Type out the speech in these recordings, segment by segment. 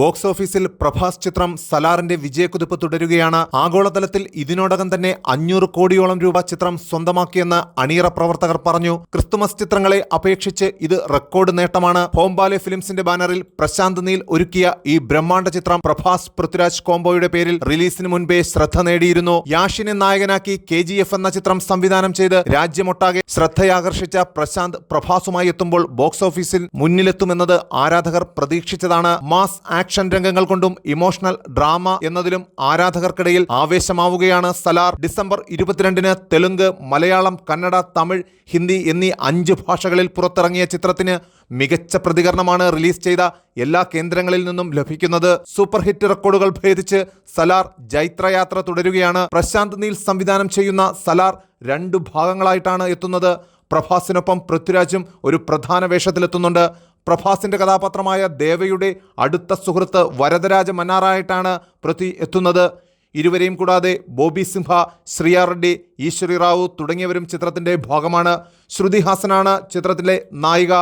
Box ഓഫീസിൽ പ്രഭാസ് ചിത്രം സലാറിന്റെ വിജയക്കുതിപ്പ് തുടരുകയാണ്. ആഗോളതലത്തിൽ ഇതിനോടകം തന്നെ അഞ്ഞൂറ് കോടിയോളം രൂപ ചിത്രം സ്വന്തമാക്കിയെന്ന് അണിയറ പ്രവർത്തകർ പറഞ്ഞു. ക്രിസ്തുമസ് ചിത്രങ്ങളെ അപേക്ഷിച്ച് ഇത് റെക്കോർഡ് നേട്ടമാണ്. ഹോംബാലെ ഫിലിംസിന്റെ ബാനറിൽ പ്രശാന്ത് നീൽ ഒരുക്കിയ ഈ ബ്രഹ്മാണ്ഡ ചിത്രം പ്രഭാസ് പൃഥ്വിരാജ് കോംബോയുടെ പേരിൽ റിലീസിന് മുൻപേ ശ്രദ്ധ നേടിയിരുന്നു. യാഷിനെ നായകനാക്കി കെ എന്ന ചിത്രം സംവിധാനം ചെയ്ത് രാജ്യമൊട്ടാകെ ശ്രദ്ധയാകർഷിച്ച പ്രശാന്ത് പ്രഭാസുമായി എത്തുമ്പോൾ ബോക്സ് ഓഫീസിൽ മുന്നിലെത്തുമെന്നത് ആരാധകർ പ്രതീക്ഷിച്ചതാണ്. മാസ് ആക്ഷൻ രംഗങ്ങൾ കൊണ്ടും ഇമോഷണൽ ഡ്രാമ എന്നതിലും ആരാധകർക്കിടയിൽ ആവേശമാവുകയാണ് സലാർ. ഡിസംബർ ഇരുപത്തിരണ്ടിന് തെലുങ്ക് മലയാളം കന്നഡ തമിഴ് ഹിന്ദി എന്നീ അഞ്ച് ഭാഷകളിൽ പുറത്തിറങ്ങിയ ചിത്രത്തിന് മികച്ച പ്രതികരണമാണ് റിലീസ് ചെയ്ത എല്ലാ കേന്ദ്രങ്ങളിൽ നിന്നും ലഭിക്കുന്നത്. സൂപ്പർ ഹിറ്റ് റെക്കോർഡുകൾ ഭേദിച്ച് സലാർ ജൈത്രയാത്ര തുടരുകയാണ്. പ്രശാന്ത് നീൽ സംവിധാനം ചെയ്യുന്ന സലാർ രണ്ടു ഭാഗങ്ങളായിട്ടാണ് എത്തുന്നത്. പ്രഭാസിനൊപ്പം പൃഥ്വിരാജും ഒരു പ്രധാന വേഷത്തിലെത്തുന്നുണ്ട്. പ്രഭാസിന്റെ കഥാപാത്രമായ ദേവയുടെ അടുത്ത സുഹൃത്ത് വരദരാജ മന്നാറായിട്ടാണ് പ്രതി എത്തുന്നത്. ഇരുവരെയും കൂടാതെ ബോബി സിംഹ ശ്രീയാ റെഡ്ഡി ഈശ്വരി റാവു തുടങ്ങിയവരും ചിത്രത്തിന്റെ ഭാഗമാണ്. ശ്രുതി ഹാസനാണ് ചിത്രത്തിലെ നായിക.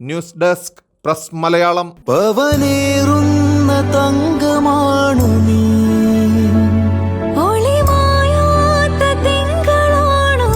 News desk press Malayalam. പവനേറുന്ന തങ്കമാണു നീ. ഒളിമായാത്ത തിങ്കളാണു